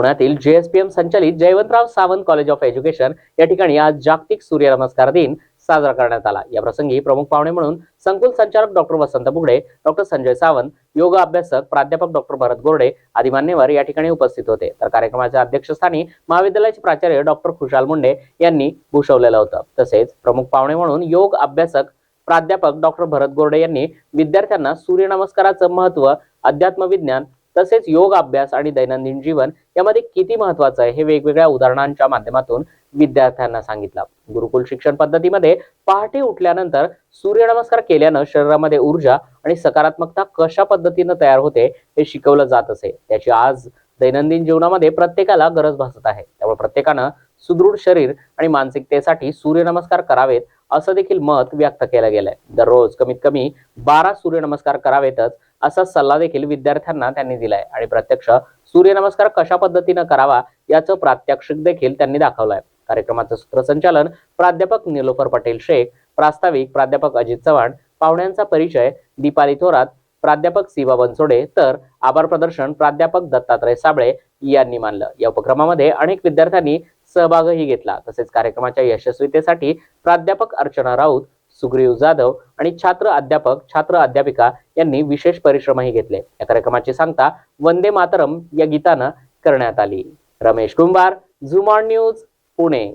पुण्यातील जेएसपीएम संचालित Jayawantrao Sawant college of education या ठिकाणी आज जागतिक सूर्यनमस्कार दिन साजरा करण्यात आला. या प्रसंगी प्रमुख पाहुणे म्हणून संकुल संचालक डॉक्टर वसंत बुगडे डॉक्टर संजय सावंत योग अभ्यासक प्राध्यापक डॉक्टर भरत गोरडे आदी मान्यवर या ठिकाणी उपस्थित होते. तर कार्यक्रमाच्या अध्यक्षस्थानी महाविद्यालयाचे प्राचार्य डॉक्टर खुशाल मुंडे यांनी भूषवलेलं होतं. तसेच प्रमुख पाहुणे म्हणून योग अभ्यासक प्राध्यापक डॉक्टर भरत गोरडे यांनी विद्यार्थ्यांना सूर्यनमस्काराचं महत्त्व अध्यात्म विज्ञान तसेच योग अभ्यास आणि दैनंदिन जीवन यामध्ये किती महत्वाचं आहे हे वेगवेगळ्या उदाहरणांच्या माध्यमातून विद्यार्थ्यांना सांगितलं. गुरुकुल शिक्षण पद्धतीमध्ये पहाटे उठल्यानंतर सूर्यनमस्कार केल्यानं शरीरामध्ये ऊर्जा आणि सकारात्मकता कशा पद्धतीनं तयार होते हे शिकवलं जात असे. त्याची आज दैनंदिन जीवनामध्ये प्रत्येकाला गरज भासत आहे. त्यामुळे प्रत्येकानं सुदृढ शरीर आणि मानसिकतेसाठी सूर्यनमस्कार करावेत असं देखील मत व्यक्त केलं गेलंय. दररोज कमीत कमी बारा सूर्यनमस्कार करावेतच असा सल्ला देखील विद्यार्थ्यांना त्यांनी दिलाय. आणि प्रत्यक्ष सूर्यनमस्कार कशा पद्धतीनं करावा याचं प्रात्यक्षिक देखील त्यांनी दाखवलंय. कार्यक्रमाचं सूत्रसंचालन प्राध्यापक निलोफर पटेल शेख प्रास्ताविक प्राध्यापक अजित चव्हाण पाहुण्यांचा परिचय दीपाली थोरात प्राध्यापक सिवा बनसोडे तर आभार प्रदर्शन प्राध्यापक दत्तात्रय साबळे यांनी मानलं. या उपक्रमामध्ये अनेक विद्यार्थ्यांनी सहभागही घेतला. तसेच कार्यक्रमाच्या यशस्वीतेसाठी प्राध्यापक अर्चना राऊत सुग्रीव जाधव आणि छात्र अध्यापक छात्र अध्यापिका यांनी विशेष परिश्रमही घेतले. या कार्यक्रमाची सांगता वंदे मातरम या गीतानं करण्यात आली. रमेश कुंभार झुमॉन न्यूज पुणे.